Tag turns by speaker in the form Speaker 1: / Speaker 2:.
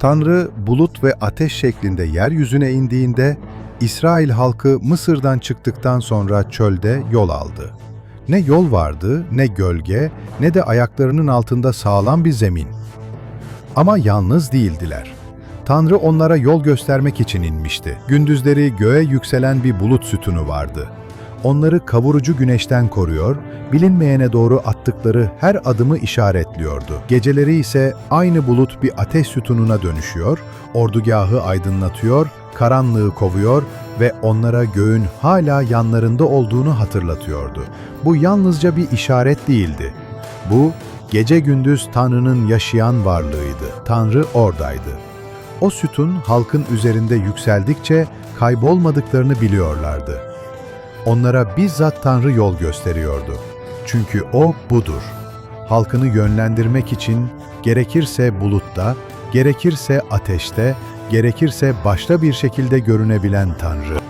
Speaker 1: Tanrı bulut ve ateş şeklinde yeryüzüne indiğinde İsrail halkı Mısır'dan çıktıktan sonra çölde yol aldı. Ne yol vardı, ne gölge, ne de ayaklarının altında sağlam bir zemin. Ama yalnız değildiler. Tanrı onlara yol göstermek için inmişti. Gündüzleri göğe yükselen bir bulut sütunu vardı. Onları kavurucu güneşten koruyor, bilinmeyene doğru attıkları her adımı işaretliyordu. Geceleri ise aynı bulut bir ateş sütununa dönüşüyor, ordugahı aydınlatıyor, karanlığı kovuyor ve onlara göğün hala yanlarında olduğunu hatırlatıyordu. Bu yalnızca bir işaret değildi. Bu, gece gündüz Tanrı'nın yaşayan varlığıydı. Tanrı oradaydı. O sütun halkın üzerinde yükseldikçe kaybolmadıklarını biliyorlardı. Onlara bizzat Tanrı yol gösteriyordu. Çünkü O budur. Halkını yönlendirmek için gerekirse bulutta, gerekirse ateşte, gerekirse başka bir şekilde görünebilen Tanrı.